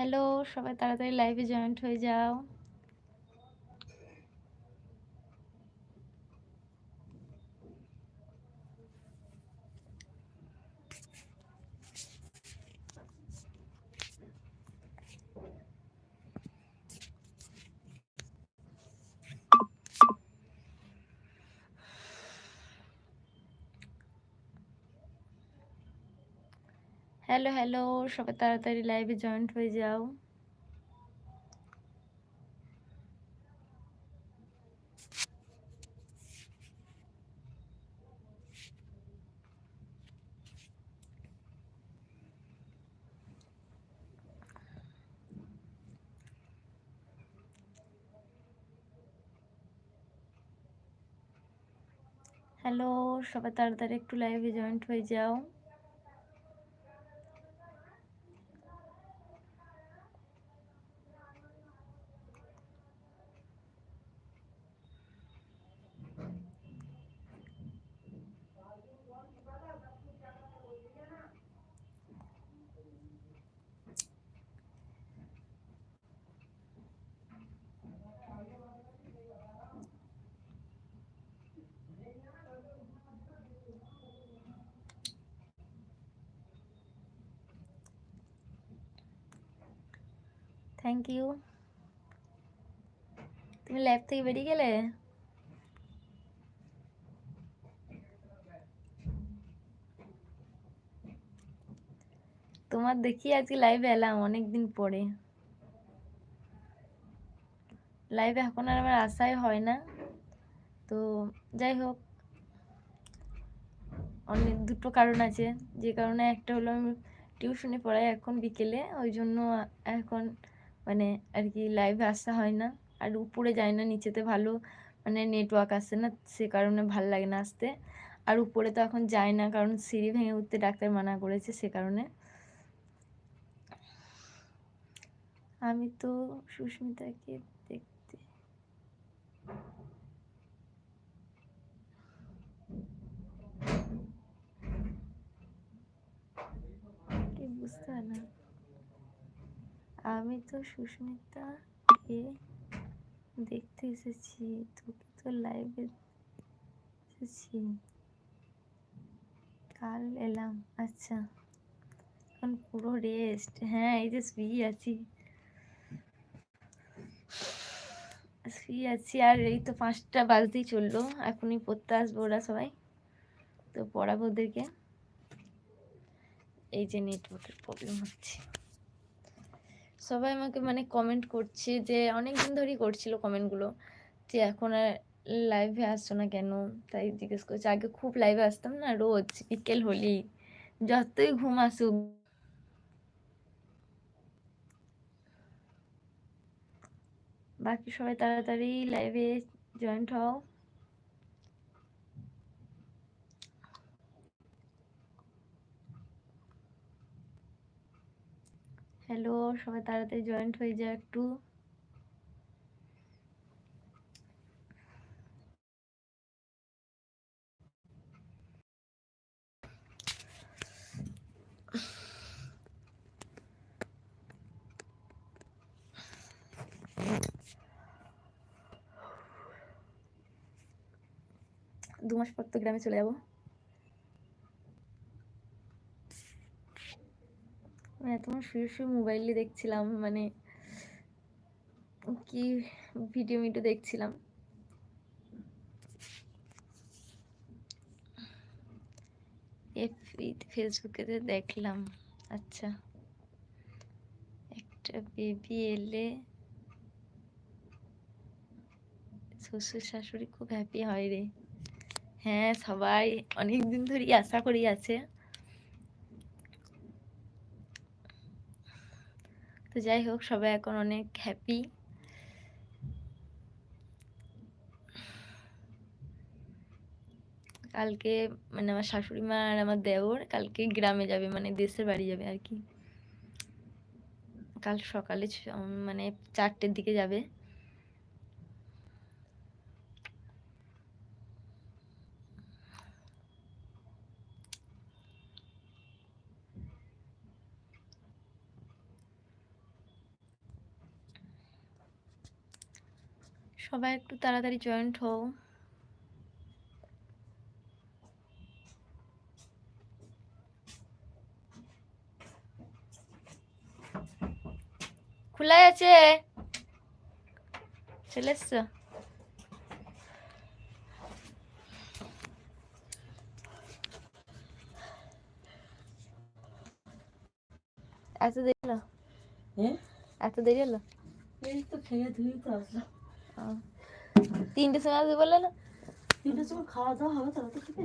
Hello সবাই তাড়াতাড়ি লাইভে জয়েন্ট হয়ে যাও। হ্যালো হ্যালো, সবাই তাড়াতাড়ি লাইভে জয়েন্ট হয়ে যাও। হ্যালো, সবাই তাড়াতাড়ি একটু লাইভে জয়েন্ট হয়ে যাও। থ্যাংক ইউ তুমি ল্যাব থেকে বেরিয়ে গেলে? তোমার দেখি আজকে লাইভে এলাম, অনেকদিন পরে। লাইভে এখন আর আমার আশাই হয় না। তো যাই হোক, অনেক দুটো কারণ আছে। যে কারণে একটা হলো আমি টিউশনে পড়াই এখন বিকেলে, ওই জন্য এখন মানে আর কি লাইভে আসা হয় না। আর উপরে যায় না, নিচেতে ভালো মানে নেটওয়ার্ক আসে না, সে কারণে ভালো লাগে না আসতে। আর উপরে তো এখন যায় না, কারণ সিঁড়ি ভেঙে উঠতে ডাক্তার মানা করেছে সে কারণে। আমি তো সুস্মিতাকে দেখতে বুঝতে পারলাম আমি তো সুস্মিতাকে দেখতে এসেছি, তোকে তো লাইভে এসেছি। কাল এলাম আচ্ছা। এখন পুরো রেস্ট হ্যাঁ এই যে শুয়ে আছি। শুয়ে আছি, আর এই তো পাঁচটা বাজতেই চলল, এখনই পড়তে আসব ওরা সবাই। তো পড়াবো ওদেরকে। এই যে নেটওয়ার্কের প্রবলেম হচ্ছে। সবাই আমাকে মানে কমেন্ট করছে যে অনেক দিন ধরেই করছিল কমেন্টগুলো যে এখন আর লাইভে আসছো না কেন? তাই জিজ্ঞেস করছে। আগে খুব লাইভে আসতাম না, রোজ বিকেল হলেই। যতই ঘুম আসুক। বাকি সবাই তাড়াতাড়ি লাইভে জয়েন্ট হও। হ্যালো সবাই তাড়াতাড়ি জয়েন্ট হয়ে যাও একটু। দু মাস পর তো গ্রামে চলে যাব। মানে তোমার শুয়ে শুয়ে মোবাইলে দেখছিলাম মানে কি ভিডিও মিডিও দেখছিলাম। ফেসবুকে দেখলাম আচ্ছা। একটা বেবি এলে শ্বশুর শাশুড়ি খুব হ্যাপি হয় রে। হ্যাঁ সবাই অনেক দিন ধরেই আশা করি আছে। তো যাই হোক, সবাই এখন অনেক হ্যাপি কালকে মানে আমার শাশুড়ি মা আর আমার দেওর কালকে গ্রামে যাবে মানে দেশের বাড়ি যাবে আর কি। কাল সকালে মানে চারটের দিকে যাবে। সবাই একটু তাড়াতাড়ি জয়েন্ট হও। খোলাই আছে? চলে এসছো? এত দেরি হলো? হ্যাঁ? এত দেরি হলো? এই তো খেয়ে ধুয়ে তো আসলাম। ও। তিনটের সময় আসবে বললে না তিনটের সময় খাওয়া দাওয়া হবে তাহলে তো খেতে।